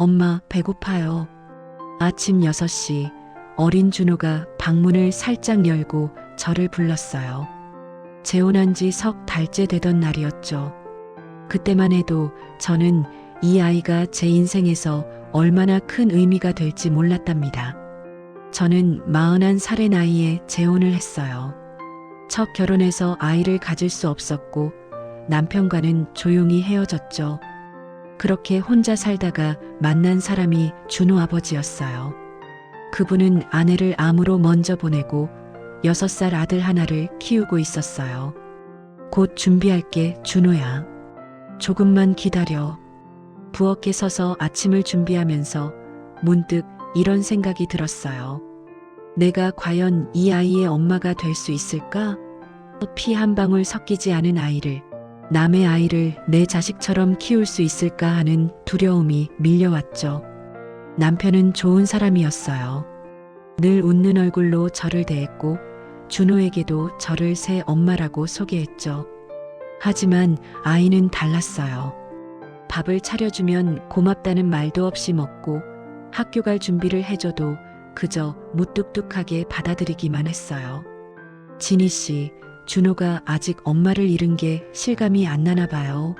엄마, 배고파요. 아침 6시, 어린 준호가 방문을 살짝 열고 저를 불렀어요. 재혼한 지 석 달째 되던 날이었죠. 그때만 해도 저는 이 아이가 제 인생에서 얼마나 큰 의미가 될지 몰랐답니다. 저는 41살의 나이에 재혼을 했어요. 첫 결혼해서 아이를 가질 수 없었고 남편과는 조용히 헤어졌죠. 그렇게 혼자 살다가 만난 사람이 준호 아버지였어요. 그분은 아내를 암으로 먼저 보내고 6살 아들 하나를 키우고 있었어요. 곧 준비할게, 준호야. 조금만 기다려. 부엌에 서서 아침을 준비하면서 문득 이런 생각이 들었어요. 내가 과연 이 아이의 엄마가 될 수 있을까? 피 한 방울 섞이지 않은 아이를, 남의 아이를 내 자식처럼 키울 수 있을까 하는 두려움이 밀려왔죠. 남편은 좋은 사람이었어요. 늘 웃는 얼굴로 저를 대했고, 준호에게도 저를 새 엄마라고 소개했죠. 하지만 아이는 달랐어요. 밥을 차려주면 고맙다는 말도 없이 먹고 학교 갈 준비를 해줘도 그저 무뚝뚝하게 받아들이기만 했어요. 진희 씨, 준호가 아직 엄마를 잃은 게 실감이 안 나나 봐요.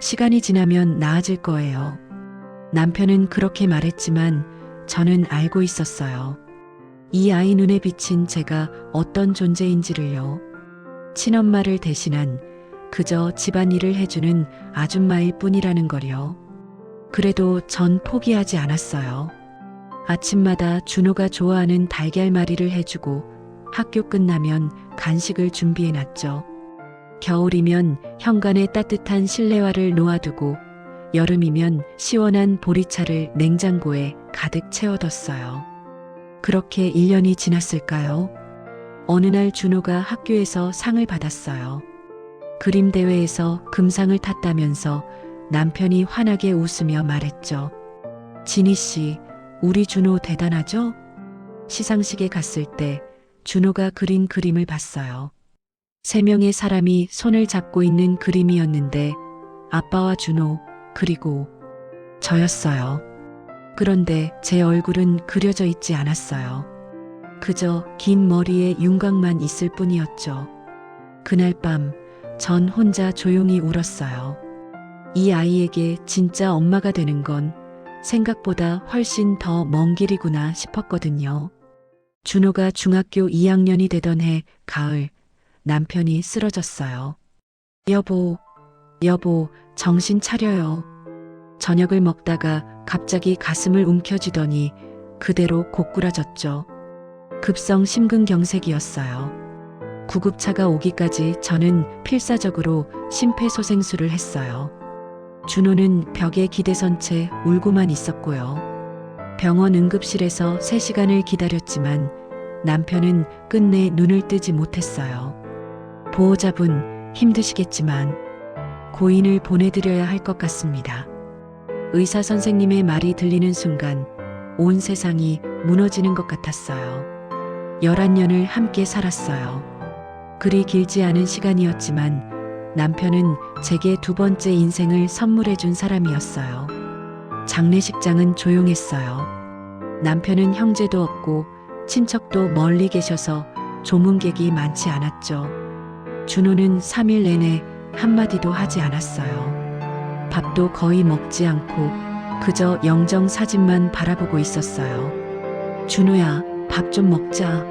시간이 지나면 나아질 거예요. 남편은 그렇게 말했지만 저는 알고 있었어요. 이 아이 눈에 비친 제가 어떤 존재인지를요. 친엄마를 대신한 그저 집안일을 해주는 아줌마일 뿐이라는 걸요. 그래도 전 포기하지 않았어요. 아침마다 준호가 좋아하는 달걀말이를 해주고 학교 끝나면 간식을 준비해 놨죠. 겨울이면 현관에 따뜻한 실내화를 놓아두고 여름이면 시원한 보리차를 냉장고에 가득 채워뒀어요. 그렇게 1년이 지났을까요? 어느 날 준호가 학교에서 상을 받았어요. 그림 대회에서 금상을 탔다면서 남편이 환하게 웃으며 말했죠. 진희 씨, 우리 준호 대단하죠? 시상식에 갔을 때 준호가 그린 그림을 봤어요. 세 명의 사람이 손을 잡고 있는 그림이었는데 아빠와 준호, 그리고 저였어요. 그런데 제 얼굴은 그려져 있지 않았어요. 그저 긴 머리에 윤곽만 있을 뿐이었죠. 그날 밤, 전 혼자 조용히 울었어요. 이 아이에게 진짜 엄마가 되는 건 생각보다 훨씬 더 먼 길이구나 싶었거든요. 준호가 중학교 2학년이 되던 해 가을 남편이 쓰러졌어요. 여보, 여보, 정신 차려요. 저녁을 먹다가 갑자기 가슴을 움켜쥐더니 그대로 고꾸라졌죠. 급성 심근경색이었어요. 구급차가 오기까지 저는 필사적으로 심폐소생술을 했어요. 준호는 벽에 기대선 채 울고만 있었고요. 병원 응급실에서 3시간을 기다렸지만 남편은 끝내 눈을 뜨지 못했어요. 보호자분 힘드시겠지만 고인을 보내드려야 할 것 같습니다. 의사 선생님의 말이 들리는 순간 온 세상이 무너지는 것 같았어요. 11년을 함께 살았어요. 그리 길지 않은 시간이었지만 남편은 제게 두 번째 인생을 선물해 준 사람이었어요. 장례식장은 조용했어요. 남편은 형제도 없고 친척도 멀리 계셔서 조문객이 많지 않았죠. 준호는 3일 내내 한마디도 하지 않았어요. 밥도 거의 먹지 않고 그저 영정 사진만 바라보고 있었어요. 준호야, 밥 좀 먹자.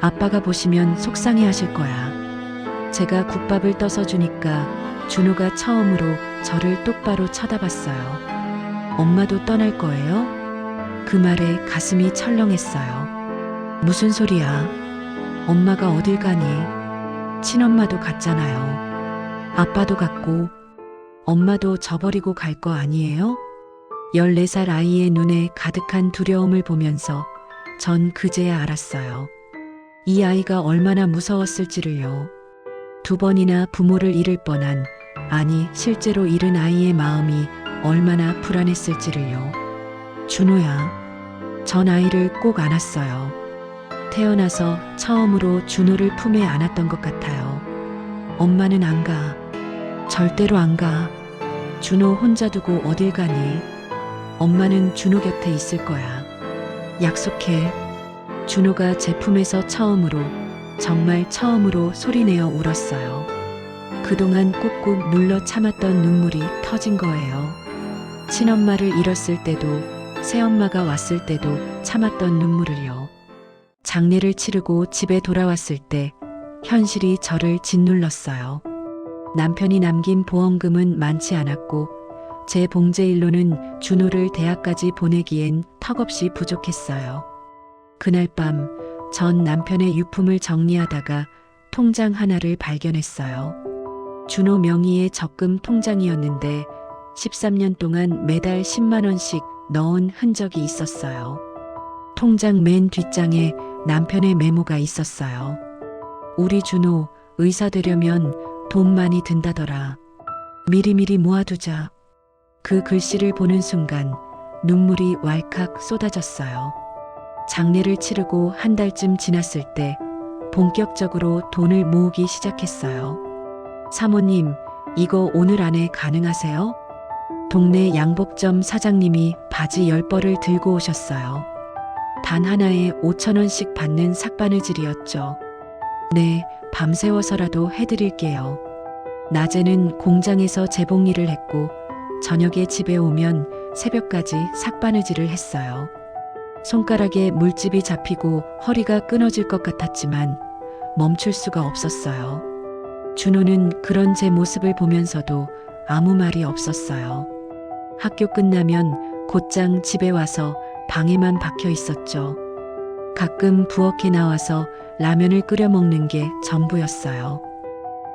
아빠가 보시면 속상해 하실 거야. 제가 국밥을 떠서 주니까 준호가 처음으로 저를 똑바로 쳐다봤어요. 엄마도 떠날 거예요? 그 말에 가슴이 철렁했어요. 무슨 소리야? 엄마가 어딜 가니? 친엄마도 갔잖아요. 아빠도 갔고, 엄마도 저버리고 갈 거 아니에요? 14살 아이의 눈에 가득한 두려움을 보면서 전 그제야 알았어요. 이 아이가 얼마나 무서웠을지를요. 두 번이나 부모를 잃을 뻔한, 아니, 실제로 잃은 아이의 마음이 얼마나 불안했을지를요. 준호야, 전 아이를 꼭 안았어요. 태어나서 처음으로 준호를 품에 안았던 것 같아요. 엄마는 안 가. 절대로 안 가. 준호 혼자 두고 어딜 가니? 엄마는 준호 곁에 있을 거야. 약속해. 준호가 제품에서 처음으로, 정말 처음으로 소리내어 울었어요. 그동안 꾹꾹 눌러 참았던 눈물이 터진 거예요. 친엄마를 잃었을 때도, 새엄마가 왔을 때도 참았던 눈물을요. 장례를 치르고 집에 돌아왔을 때, 현실이 저를 짓눌렀어요. 남편이 남긴 보험금은 많지 않았고, 제 봉제일로는 준호를 대학까지 보내기엔 턱없이 부족했어요. 그날 밤, 전 남편의 유품을 정리하다가 통장 하나를 발견했어요. 준호 명의의 적금 통장이었는데 13년 동안 매달 10만원씩 넣은 흔적이 있었어요. 통장 맨 뒷장에 남편의 메모가 있었어요. 우리 준호 의사 되려면 돈 많이 든다더라. 미리미리 모아두자. 그 글씨를 보는 순간 눈물이 왈칵 쏟아졌어요. 장례를 치르고 한 달쯤 지났을 때 본격적으로 돈을 모으기 시작했어요. 사모님, 이거 오늘 안에 가능하세요? 동네 양복점 사장님이 바지 열 벌을 들고 오셨어요. 단 하나에 5천원씩 받는 삭바느질이었죠. 네, 밤새워서라도 해드릴게요. 낮에는 공장에서 재봉 일을 했고, 저녁에 집에 오면 새벽까지 삭바느질을 했어요. 손가락에 물집이 잡히고 허리가 끊어질 것 같았지만 멈출 수가 없었어요. 준호는 그런 제 모습을 보면서도 아무 말이 없었어요. 학교 끝나면 곧장 집에 와서 방에만 박혀 있었죠. 가끔 부엌에 나와서 라면을 끓여 먹는 게 전부였어요.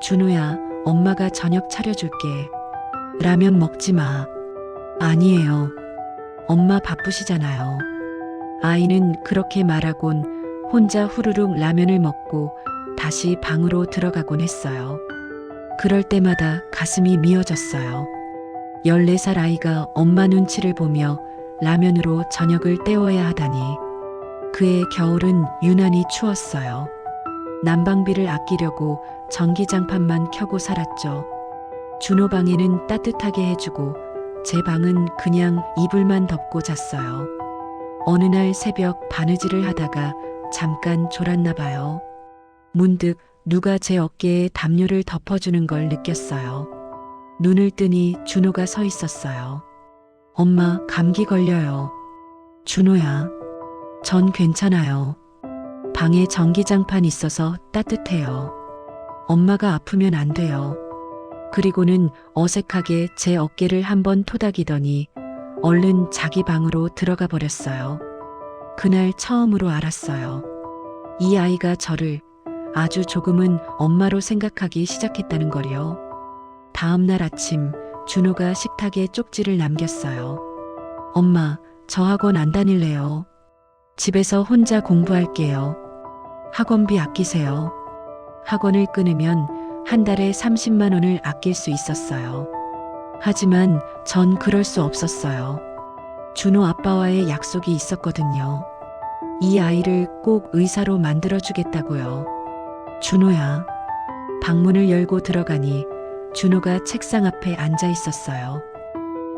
준호야, 엄마가 저녁 차려줄게. 라면 먹지 마. 아니에요. 엄마 바쁘시잖아요. 아이는 그렇게 말하곤 혼자 후루룩 라면을 먹고 다시 방으로 들어가곤 했어요. 그럴 때마다 가슴이 미어졌어요. 14살 아이가 엄마 눈치를 보며 라면으로 저녁을 때워야 하다니. 그의 겨울은 유난히 추웠어요. 난방비를 아끼려고 전기장판만 켜고 살았죠. 준호 방에는 따뜻하게 해주고 제 방은 그냥 이불만 덮고 잤어요. 어느 날 새벽 바느질을 하다가 잠깐 졸았나 봐요. 문득 누가 제 어깨에 담요를 덮어주는 걸 느꼈어요. 눈을 뜨니 준호가 서 있었어요. 엄마, 감기 걸려요. 준호야. 전 괜찮아요. 방에 전기장판 있어서 따뜻해요. 엄마가 아프면 안 돼요. 그리고는 어색하게 제 어깨를 한번 토닥이더니 얼른 자기 방으로 들어가 버렸어요. 그날 처음으로 알았어요. 이 아이가 저를 아주 조금은 엄마로 생각하기 시작했다는 거요. 다음 날 아침 준호가 식탁에 쪽지를 남겼어요. 엄마, 저 학원 안 다닐래요. 집에서 혼자 공부할게요. 학원비 아끼세요. 학원을 끊으면 한 달에 30만 원을 아낄 수 있었어요. 하지만 전 그럴 수 없었어요. 준호 아빠와의 약속이 있었거든요. 이 아이를 꼭 의사로 만들어 주겠다고요. 준호야. 방문을 열고 들어가니 준호가 책상 앞에 앉아 있었어요.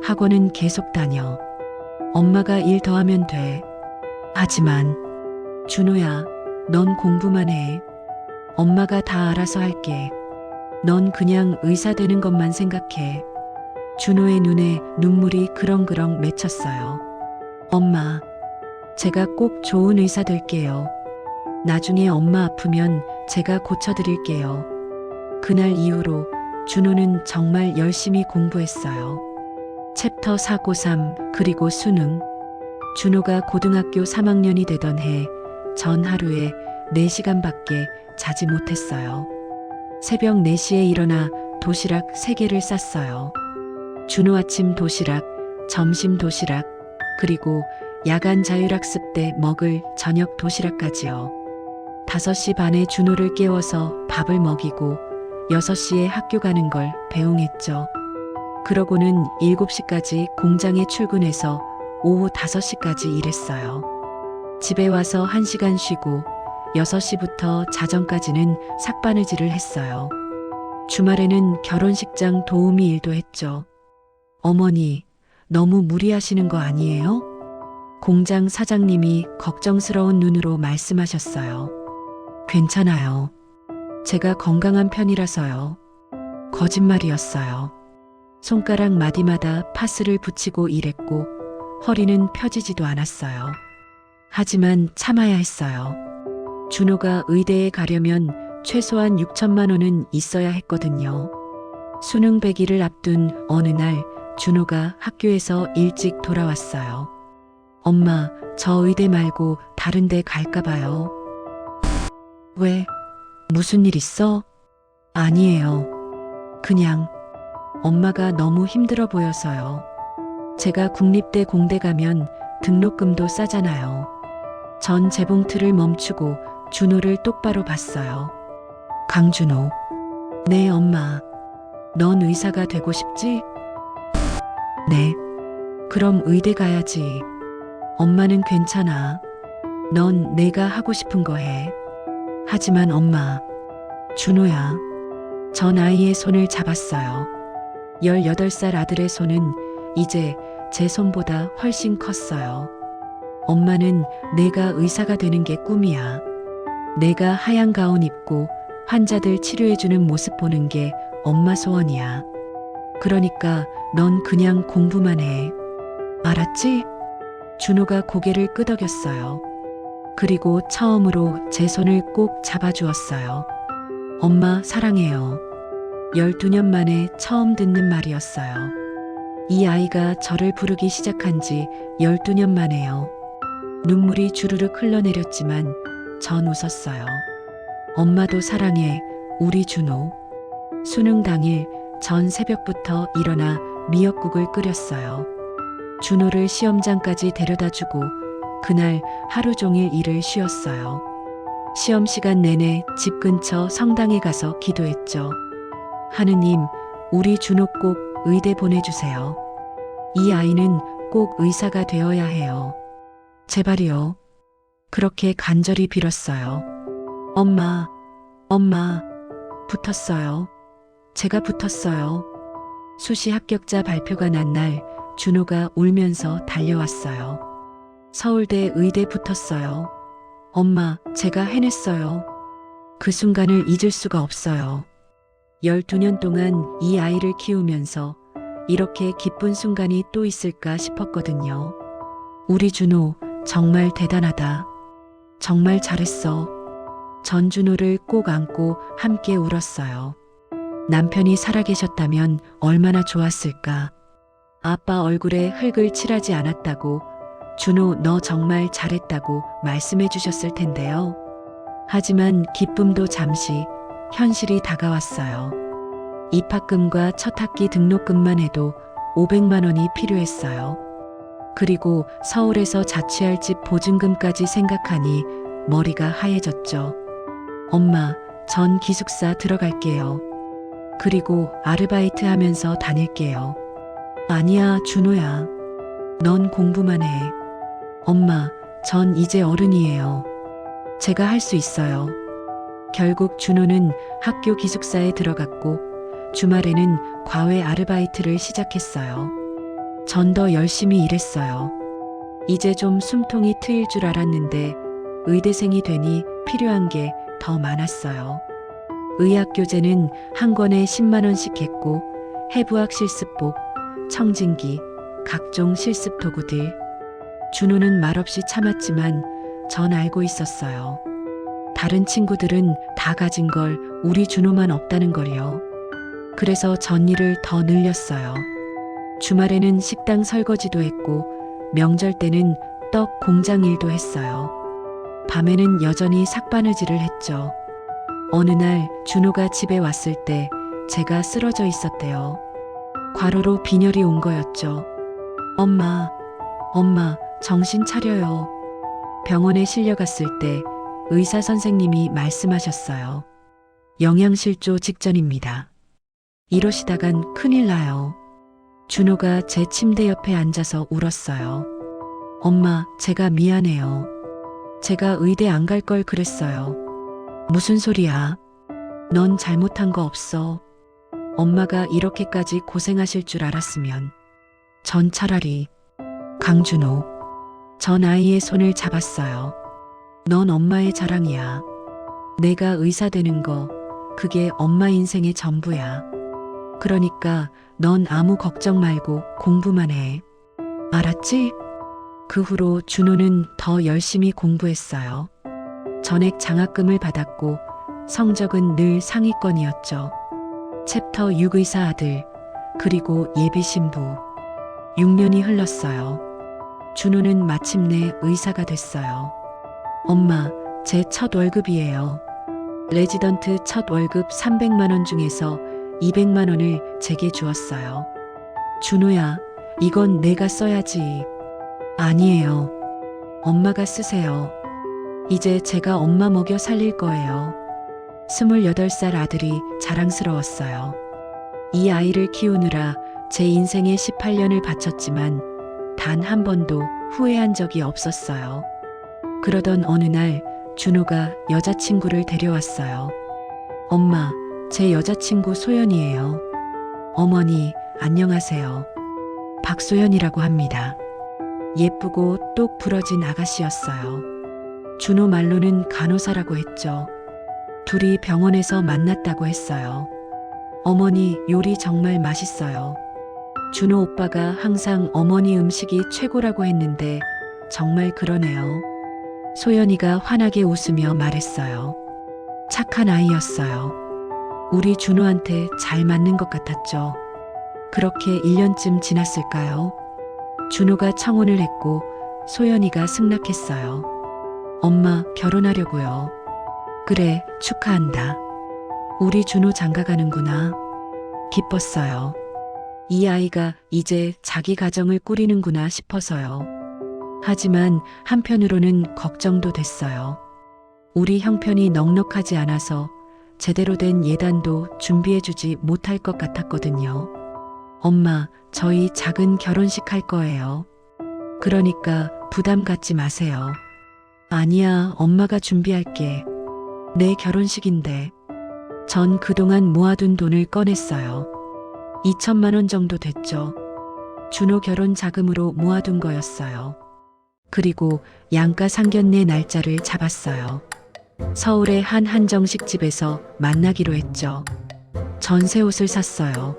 학원은 계속 다녀. 엄마가 일 더 하면 돼. 하지만 준호야, 넌 공부만 해. 엄마가 다 알아서 할게. 넌 그냥 의사 되는 것만 생각해. 준호의 눈에 눈물이 그렁그렁 맺혔어요. 엄마, 제가 꼭 좋은 의사 될게요. 나중에 엄마 아프면 제가 고쳐드릴게요. 그날 이후로 준호는 정말 열심히 공부했어요. 챕터 4고3 그리고 수능. 준호가 고등학교 3학년이 되던 해 전 하루에 4시간밖에 자지 못했어요. 새벽 4시에 일어나 도시락 3개를 쌌어요. 준호 아침 도시락, 점심 도시락, 그리고 야간 자율학습 때 먹을 저녁 도시락까지요. 5시 반에 준호를 깨워서 밥을 먹이고 6시에 학교 가는 걸 배웅했죠. 그러고는 7시까지 공장에 출근해서 오후 5시까지 일했어요. 집에 와서 1시간 쉬고 6시부터 자정까지는 삭바느질을 했어요. 주말에는 결혼식장 도우미 일도 했죠. 어머니, 너무 무리하시는 거 아니에요? 공장 사장님이 걱정스러운 눈으로 말씀하셨어요. 괜찮아요. 제가 건강한 편이라서요. 거짓말이었어요. 손가락 마디마다 파스를 붙이고 일했고 허리는 펴지지도 않았어요. 하지만 참아야 했어요. 준호가 의대에 가려면 최소한 6천만 원은 있어야 했거든요. 수능 100일을 앞둔 어느 날 준호가 학교에서 일찍 돌아왔어요. 엄마, 저 의대 말고 다른 데 갈까 봐요. 왜? 무슨 일 있어? 아니에요. 그냥 엄마가 너무 힘들어 보여서요. 제가 국립대 공대 가면 등록금도 싸잖아요. 전 재봉틀을 멈추고 준호를 똑바로 봤어요. 강준호. 네, 엄마. 넌 의사가 되고 싶지? 네. 그럼 의대 가야지. 엄마는 괜찮아. 넌 내가 하고 싶은 거 해. 하지만 엄마. 준호야. 전 아이의 손을 잡았어요. 18살 아들의 손은 이제 제 손보다 훨씬 컸어요. 엄마는 내가 의사가 되는 게 꿈이야. 내가 하얀 가운 입고 환자들 치료해주는 모습 보는 게 엄마 소원이야. 그러니까 넌 그냥 공부만 해. 알았지? 준호가 고개를 끄덕였어요. 그리고 처음으로 제 손을 꼭 잡아주었어요. 엄마 사랑해요. 12년 만에 처음 듣는 말이었어요. 이 아이가 저를 부르기 시작한 지 12년 만에요. 눈물이 주르륵 흘러내렸지만 전 웃었어요. 엄마도 사랑해, 우리 준호. 수능 당일 전 새벽부터 일어나 미역국을 끓였어요. 준호를 시험장까지 데려다 주고 그날 하루 종일 일을 쉬었어요. 시험 시간 내내 집 근처 성당에 가서 기도했죠. 하느님, 우리 준호 꼭 의대 보내주세요. 이 아이는 꼭 의사가 되어야 해요. 제발이요. 그렇게 간절히 빌었어요. 엄마, 엄마, 붙었어요. 제가 붙었어요. 수시 합격자 발표가 난 날 준호가 울면서 달려왔어요. 서울대 의대 붙었어요. 엄마, 제가 해냈어요. 그 순간을 잊을 수가 없어요. 12년 동안 이 아이를 키우면서 이렇게 기쁜 순간이 또 있을까 싶었거든요. 우리 준호, 정말 대단하다. 정말 잘했어. 전 준호를 꼭 안고 함께 울었어요. 남편이 살아계셨다면 얼마나 좋았을까. 아빠 얼굴에 흙을 칠하지 않았다고 준호 너 정말 잘했다고 말씀해 주셨을 텐데요. 하지만 기쁨도 잠시 현실이 다가왔어요. 입학금과 첫 학기 등록금만 해도 500만 원이 필요했어요. 그리고 서울에서 자취할 집 보증금까지 생각하니 머리가 하얘졌죠. 엄마, 전 기숙사 들어갈게요. 그리고 아르바이트 하면서 다닐게요. 아니야, 준호야. 넌 공부만 해. 엄마, 전 이제 어른이에요. 제가 할 수 있어요. 결국 준호는 학교 기숙사에 들어갔고 주말에는 과외 아르바이트를 시작했어요. 전 더 열심히 일했어요. 이제 좀 숨통이 트일 줄 알았는데 의대생이 되니 필요한 게 더 많았어요. 의학 교재는 한 권에 10만 원씩 했고 해부학 실습복, 청진기, 각종 실습 도구들. 준호는 말없이 참았지만 전 알고 있었어요. 다른 친구들은 다 가진 걸 우리 준호만 없다는 걸요. 그래서 전일을 더 늘렸어요. 주말에는 식당 설거지도 했고 명절 때는 떡 공장 일도 했어요. 밤에는 여전히 삭바느질을 했죠. 어느 날 준호가 집에 왔을 때 제가 쓰러져 있었대요. 과로로 빈혈이 온 거였죠. 엄마, 엄마, 정신 차려요. 병원에 실려갔을 때 의사 선생님이 말씀하셨어요. 영양실조 직전입니다. 이러시다간 큰일 나요. 준호가 제 침대 옆에 앉아서 울었어요. 엄마, 제가 미안해요. 제가 의대 안 갈 걸 그랬어요. 무슨 소리야? 넌 잘못한 거 없어. 엄마가 이렇게까지 고생하실 줄 알았으면. 전 차라리 강준호 전 아이의 손을 잡았어요. 넌 엄마의 자랑이야. 내가 의사 되는 거 그게 엄마 인생의 전부야. 그러니까 넌 아무 걱정 말고 공부만 해. 알았지? 그 후로 준호는 더 열심히 공부했어요. 전액 장학금을 받았고 성적은 늘 상위권이었죠. 챕터 6 의사 아들, 그리고 예비 신부. 6년이 흘렀어요. 준호는 마침내 의사가 됐어요. 엄마, 제 첫 월급이에요. 레지던트 첫 월급 300만 원 중에서 200만 원을 제게 주었어요. 준호야, 이건 내가 써야지. 아니에요. 엄마가 쓰세요. 이제 제가 엄마 먹여 살릴 거예요. 28살 아들이 자랑스러웠어요. 이 아이를 키우느라 제 인생의 18년을 바쳤지만 단 한 번도 후회한 적이 없었어요. 그러던 어느 날 준호가 여자친구를 데려왔어요. 엄마, 제 여자친구 소연이에요. 어머니, 안녕하세요. 박소연이라고 합니다. 예쁘고 똑 부러진 아가씨였어요. 준호 말로는 간호사라고 했죠. 둘이 병원에서 만났다고 했어요. 어머니 요리 정말 맛있어요. 준호 오빠가 항상 어머니 음식이 최고라고 했는데 정말 그러네요. 소연이가 환하게 웃으며 말했어요. 착한 아이였어요. 우리 준호한테 잘 맞는 것 같았죠. 그렇게 1년쯤 지났을까요? 준호가 청혼을 했고 소연이가 승낙했어요. 엄마 결혼하려고요. 그래, 축하한다. 우리 준호 장가 가는구나. 기뻤어요. 이 아이가 이제 자기 가정을 꾸리는구나 싶어서요. 하지만 한편으로는 걱정도 됐어요. 우리 형편이 넉넉하지 않아서 제대로 된 예단도 준비해주지 못할 것 같았거든요. 엄마, 저희 작은 결혼식 할 거예요. 그러니까 부담 갖지 마세요. 아니야, 엄마가 준비할게. 내 결혼식인데. 전 그동안 모아둔 돈을 꺼냈어요. 2천만 원 정도 됐죠. 준호 결혼 자금으로 모아둔 거였어요. 그리고 양가 상견례 날짜를 잡았어요. 서울의 한 한정식 집에서 만나기로 했죠. 전새 옷을 샀어요.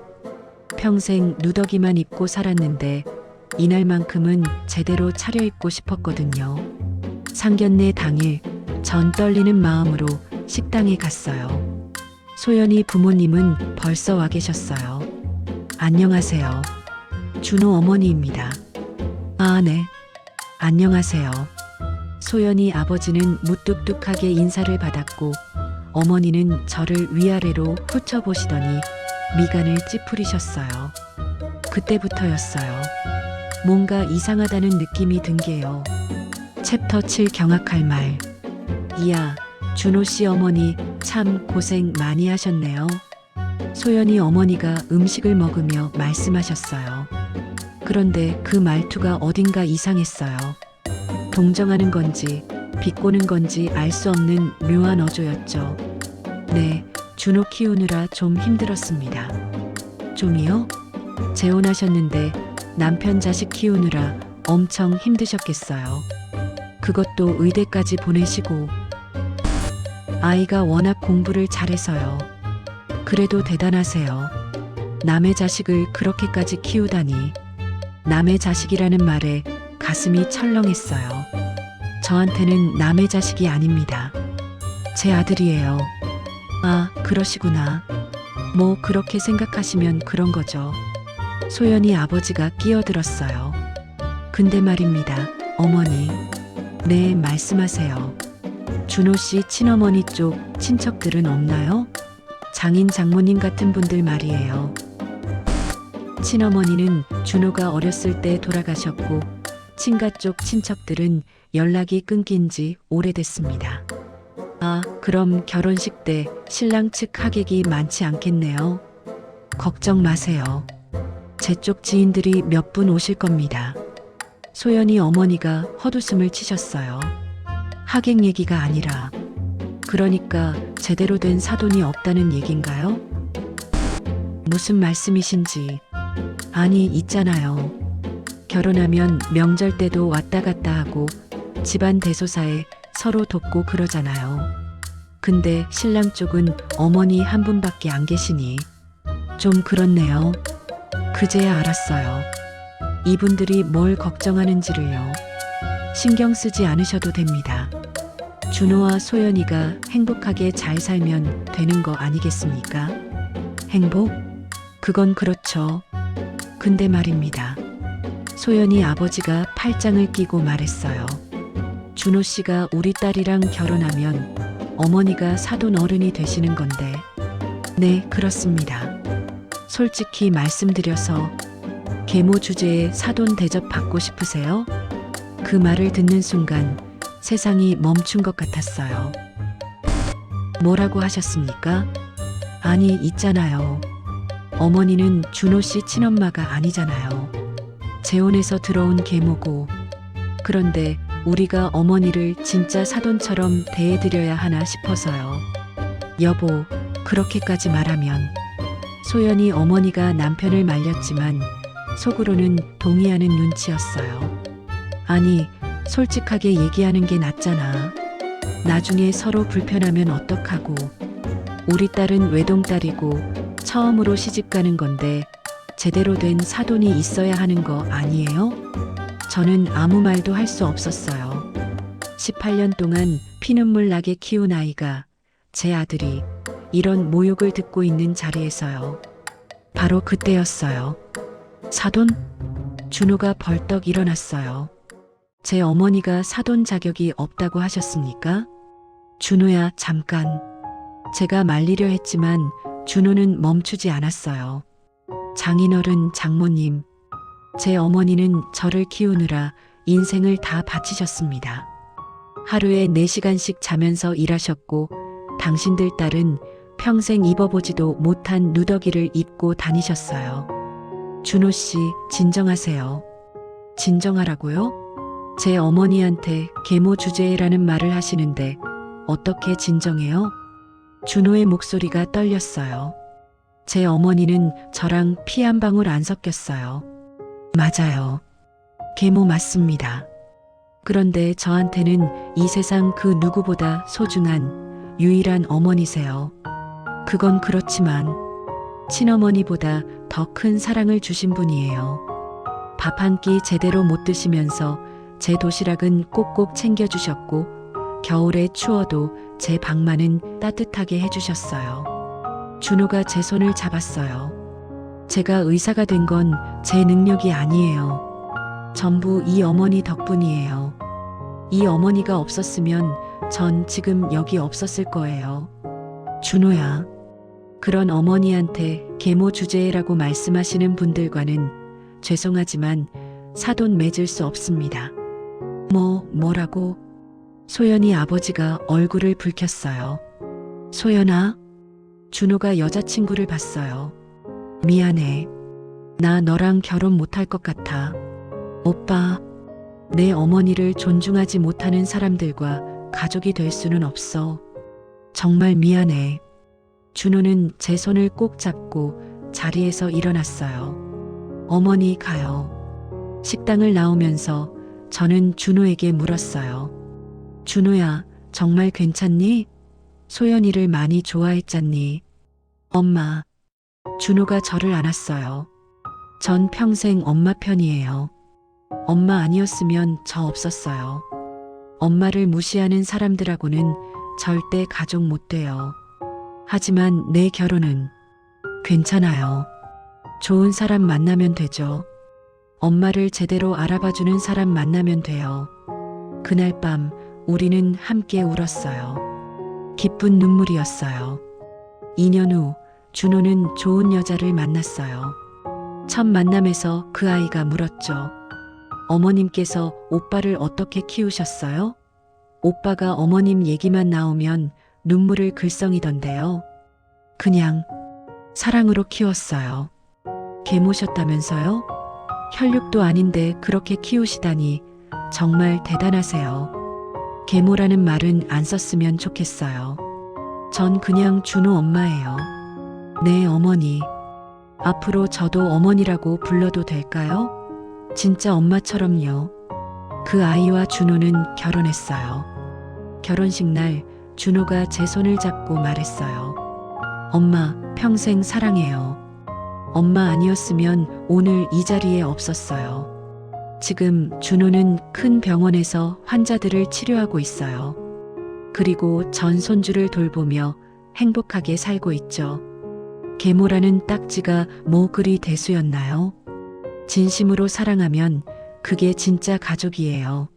평생 누더기만 입고 살았는데 이날만큼은 제대로 차려입고 싶었거든요. 상견례 당일 전 떨리는 마음으로 식당에 갔어요. 소연이 부모님은 벌써 와 계셨어요. 안녕하세요. 준호 어머니입니다. 아, 네. 안녕하세요. 소연이 아버지는 무뚝뚝하게 인사를 받았고 어머니는 저를 위아래로 훑어보시더니 미간을 찌푸리셨어요. 그때부터였어요. 뭔가 이상하다는 느낌이 든 게요. 챕터 7 경악할 말. 이야, 준호 씨 어머니 참 고생 많이 하셨네요. 소연이 어머니가 음식을 먹으며 말씀하셨어요. 그런데 그 말투가 어딘가 이상했어요. 동정하는 건지 비꼬는 건지 알 수 없는 묘한 어조였죠. 네, 준호 키우느라 좀 힘들었습니다. 좀이요? 재혼하셨는데 남편 자식 키우느라 엄청 힘드셨겠어요. 그것도 의대까지 보내시고 아이가 워낙 공부를 잘해서요. 그래도 대단하세요. 남의 자식을 그렇게까지 키우다니. 남의 자식이라는 말에 가슴이 철렁했어요. 저한테는 남의 자식이 아닙니다. 제 아들이에요. 아, 그러시구나. 뭐 그렇게 생각하시면 그런 거죠. 소연이 아버지가 끼어들었어요. 근데 말입니다, 어머니. 네, 말씀하세요. 준호 씨 친어머니 쪽 친척들은 없나요? 장인 장모님 같은 분들 말이에요. 친어머니는 준호가 어렸을 때 돌아가셨고 친가 쪽 친척들은 연락이 끊긴 지 오래됐습니다. 아, 그럼 결혼식 때 신랑 측 하객이 많지 않겠네요. 걱정 마세요. 제 쪽 지인들이 몇 분 오실 겁니다. 소연이 어머니가 헛웃음을 치셨어요. 하객 얘기가 아니라 그러니까 제대로 된 사돈이 없다는 얘긴가요? 무슨 말씀이신지. 아니, 있잖아요. 결혼하면 명절 때도 왔다 갔다 하고 집안 대소사에 서로 돕고 그러잖아요. 근데 신랑 쪽은 어머니 한 분밖에 안 계시니 좀 그렇네요. 그제야 알았어요. 이분들이 뭘 걱정하는지를요. 신경 쓰지 않으셔도 됩니다. 준호와 소연이가 행복하게 잘 살면 되는 거 아니겠습니까? 행복? 그건 그렇죠. 근데 말입니다. 소연이 아버지가 팔짱을 끼고 말했어요. 준호 씨가 우리 딸이랑 결혼하면 어머니가 사돈 어른이 되시는 건데. 네, 그렇습니다. 솔직히 말씀드려서 계모 주제에 사돈 대접 받고 싶으세요? 그 말을 듣는 순간 세상이 멈춘 것 같았어요. 뭐라고 하셨습니까? 아니, 있잖아요. 어머니는 준호 씨 친엄마가 아니잖아요. 재혼해서 들어온 계모고. 그런데 우리가 어머니를 진짜 사돈처럼 대해드려야 하나 싶어서요. 여보, 그렇게까지 말하면. 소연이 어머니가 남편을 말렸지만 속으로는 동의하는 눈치였어요. 아니, 솔직하게 얘기하는 게 낫잖아. 나중에 서로 불편하면 어떡하고. 우리 딸은 외동딸이고 처음으로 시집 가는 건데 제대로 된 사돈이 있어야 하는 거 아니에요? 저는 아무 말도 할 수 없었어요. 18년 동안 피눈물 나게 키운 아이가 제 아들이 이런 모욕을 듣고 있는 자리에서요. 바로 그때였어요. 사돈? 준호가 벌떡 일어났어요. 제 어머니가 사돈 자격이 없다고 하셨습니까? 준호야, 잠깐. 제가 말리려 했지만 준호는 멈추지 않았어요. 장인어른 장모님, 제 어머니는 저를 키우느라 인생을 다 바치셨습니다. 하루에 4시간씩 자면서 일하셨고, 당신들 딸은 평생 입어보지도 못한 누더기를 입고 다니셨어요. 준호 씨, 진정하세요. 진정하라고요? 제 어머니한테 계모 주제라는 말을 하시는데 어떻게 진정해요? 준호의 목소리가 떨렸어요. 제 어머니는 저랑 피 한 방울 안 섞였어요. 맞아요. 계모 맞습니다. 그런데 저한테는 이 세상 그 누구보다 소중한 유일한 어머니세요. 그건 그렇지만 친어머니보다 더 큰 사랑을 주신 분이에요. 밥 한 끼 제대로 못 드시면서 제 도시락은 꼭꼭 챙겨주셨고 겨울에 추워도 제 방만은 따뜻하게 해주셨어요. 준호가 제 손을 잡았어요. 제가 의사가 된 건 제 능력이 아니에요. 전부 이 어머니 덕분이에요. 이 어머니가 없었으면 전 지금 여기 없었을 거예요. 준호야. 그런 어머니한테 계모 주제라고 말씀하시는 분들과는 죄송하지만 사돈 맺을 수 없습니다. 뭐, 뭐라고? 소연이 아버지가 얼굴을 붉혔어요. 소연아, 준호가 여자친구를 봤어요. 미안해. 나 너랑 결혼 못할 것 같아. 오빠, 내 어머니를 존중하지 못하는 사람들과 가족이 될 수는 없어. 정말 미안해. 준호는 제 손을 꼭 잡고 자리에서 일어났어요. 어머니 가요. 식당을 나오면서 저는 준호에게 물었어요. 준호야, 정말 괜찮니? 소연이를 많이 좋아했잖니? 엄마. 준호가 저를 안았어요. 전 평생 엄마 편이에요. 엄마 아니었으면 저 없었어요. 엄마를 무시하는 사람들하고는 절대 가족 못 돼요. 하지만 내 결혼은 괜찮아요. 좋은 사람 만나면 되죠. 엄마를 제대로 알아봐주는 사람 만나면 돼요. 그날 밤 우리는 함께 울었어요. 기쁜 눈물이었어요. 2년 후 준호는 좋은 여자를 만났어요. 첫 만남에서 그 아이가 물었죠. 어머님께서 오빠를 어떻게 키우셨어요? 오빠가 어머님 얘기만 나오면 눈물을 글썽이던데요. 그냥 사랑으로 키웠어요. 계모셨다면서요? 혈육도 아닌데 그렇게 키우시다니 정말 대단하세요. 계모라는 말은 안 썼으면 좋겠어요. 전 그냥 준호 엄마예요. 네, 어머니. 앞으로 저도 어머니라고 불러도 될까요? 진짜 엄마처럼요. 그 아이와 준호는 결혼했어요. 결혼식 날 준호가 제 손을 잡고 말했어요. 엄마, 평생 사랑해요. 엄마 아니었으면 오늘 이 자리에 없었어요. 지금 준호는 큰 병원에서 환자들을 치료하고 있어요. 그리고 전 손주를 돌보며 행복하게 살고 있죠. 계모라는 딱지가 뭐 그리 대수였나요? 진심으로 사랑하면 그게 진짜 가족이에요.